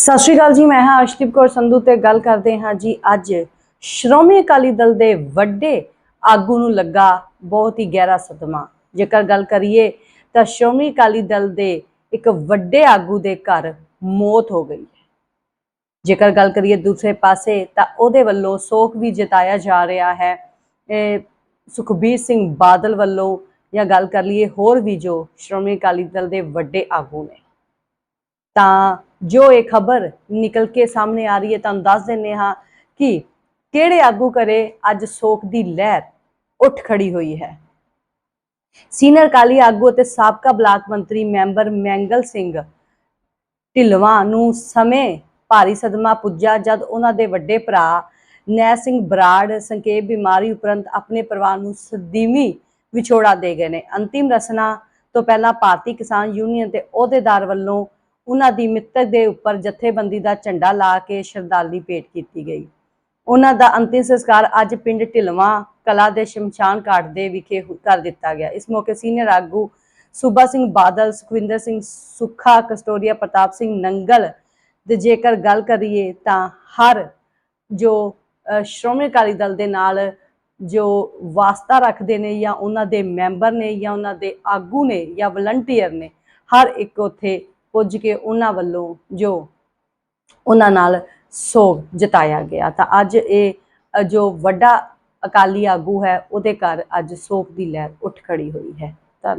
ਸਤਿ ਸ਼੍ਰੀ ਅਕਾਲ ਜੀ, ਮੈਂ ਹਾਂ ਅਰਸ਼ਦੀਪ ਕੌਰ ਸੰਧੂ ਤੇ ਗੱਲ ਕਰਦੇ ਹਾਂ ਜੀ ਅੱਜ ਸ਼੍ਰੋਮਣੀ ਅਕਾਲੀ ਦਲ ਦੇ ਵੱਡੇ ਆਗੂ ਨੂੰ ਲੱਗਾ ਬਹੁਤ ਹੀ ਗਹਿਰਾ ਸਦਮਾ। ਜੇਕਰ ਗੱਲ ਕਰੀਏ ਤਾਂ ਸ਼੍ਰੋਮਣੀ ਅਕਾਲੀ ਦਲ ਦੇ ਇੱਕ ਵੱਡੇ ਆਗੂ ਦੇ ਘਰ ਮੌਤ ਹੋ ਗਈ ਹੈ। ਜੇਕਰ ਗੱਲ ਕਰੀਏ ਦੂਸਰੇ ਪਾਸੇ ਤਾਂ ਉਹਦੇ ਵੱਲੋਂ ਸੋਖ ਵੀ ਜਤਾਇਆ ਜਾ ਰਿਹਾ ਹੈ। ਸੁਖਬੀਰ ਸਿੰਘ ਬਾਦਲ ਵੱਲੋਂ ਜਾਂ ਗੱਲ ਕਰ ਲਈਏ ਹੋਰ ਵੀ ਜੋ ਸ਼੍ਰੋਮਣੀ ਅਕਾਲੀ ਦਲ ਦੇ ਵੱਡੇ ਆਗੂ ਨੇ। ਤਾਂ ਜੋ ਇਹ ਖਬਰ ਨਿਕਲ ਕੇ ਸਾਹਮਣੇ ਆ ਰਹੀ ਹੈ, ਤੁਹਾਨੂੰ ਦੱਸ ਦਿੰਨੇ ਹਾਂ ਕਿ ਕਿਹੜੇ ਆਗੂ ਕਰੇ ਅੱਜ ਸੋਕ ਦੀ ਲਹਿਰ ਉੱਠ ਖੜੀ ਹੋਈ ਹੈ। ਸੀਨੀਅਰ ਅਕਾਲੀ ਆਗੂ ਅਤੇ ਸਾਬਕਾ ਬਲਾਕ ਮੰਤਰੀ ਮੈਂਬਰ ਮੈਂਗਲ ਸਿੰਘ ਢਿਲਵਾਂ ਨੂੰ ਸਮੇਂ ਭਾਰੀ ਸਦਮਾ ਪੁੱਜਾ ਜਦ ਉਹਨਾਂ ਦੇ ਵੱਡੇ ਭਰਾ ਨੈ ਸਿੰਘ ਬਰਾੜ ਸੰਖੇਪ ਬਿਮਾਰੀ ਉਪਰੰਤ ਆਪਣੇ ਪਰਿਵਾਰ ਨੂੰ ਸਦੀਵੀ ਵਿਛੋੜਾ ਦੇ ਗਏ ਨੇ। ਅੰਤਿਮ ਰਸਨਾ ਤੋਂ ਪਹਿਲਾਂ ਭਾਰਤੀ ਕਿਸਾਨ ਯੂਨੀਅਨ ਤੇ ਅਹੁਦੇਦਾਰ ਵੱਲੋਂ ਉਹਨਾਂ ਦੀ ਮ੍ਰਿਤਕ ਦੇ ਉੱਪਰ ਜਥੇਬੰਦੀ ਦਾ ਝੰਡਾ ਲਾ ਕੇ ਸ਼ਰਧਾਂਜਲੀ ਭੇਟ ਕੀਤੀ ਗਈ। ਉਹਨਾਂ ਦਾ ਅੰਤਿਮ ਸੰਸਕਾਰ ਅੱਜ ਪਿੰਡ ਢਿਲਵਾਂ ਕਲਾ ਦੇ ਸ਼ਮਸ਼ਾਨ ਘਾਟ ਦੇ ਵਿਖੇ ਕਰ ਦਿੱਤਾ ਗਿਆ। ਇਸ ਮੌਕੇ ਸੀਨੀਅਰ ਆਗੂ ਸੂਬਾ ਸਿੰਘ ਬਾਦਲ, ਸੁਖਵਿੰਦਰ ਸਿੰਘ ਸੁੱਖਾ, ਕਸਟੋਰੀਆ ਪ੍ਰਤਾਪ ਸਿੰਘ ਨੰਗਲ ਤੇ ਜੇਕਰ ਗੱਲ ਕਰੀਏ ਤਾਂ ਹਰ ਜੋ ਸ਼੍ਰੋਮਣੀ ਅਕਾਲੀ ਦਲ ਦੇ ਨਾਲ ਜੋ ਵਾਸਤਾ ਰੱਖਦੇ ਨੇ ਜਾਂ ਉਹਨਾਂ ਦੇ ਮੈਂਬਰ ਨੇ ਜਾਂ ਉਹਨਾਂ ਦੇ ਆਗੂ ਨੇ ਜਾਂ ਵਲੰਟੀਅਰ ਨੇ, ਹਰ ਇੱਕ ਉੱਥੇ ਪੁੱਜ ਕੇ ਉਹਨਾਂ ਵੱਲੋਂ ਜੋ ਉਹਨਾਂ ਨਾਲ ਸੋਗ ਜਤਾਇਆ ਗਿਆ। ਤਾਂ ਅੱਜ ਇਹ ਜੋ ਵੱਡਾ ਅਕਾਲੀ ਆਗੂ ਹੈ, ਉਹਦੇ ਘਰ ਅੱਜ ਸੋਗ ਦੀ ਲਹਿਰ ਉੱਠ ਖੜੀ ਹੋਈ ਹੈ। ਧੰਨਵਾਦ।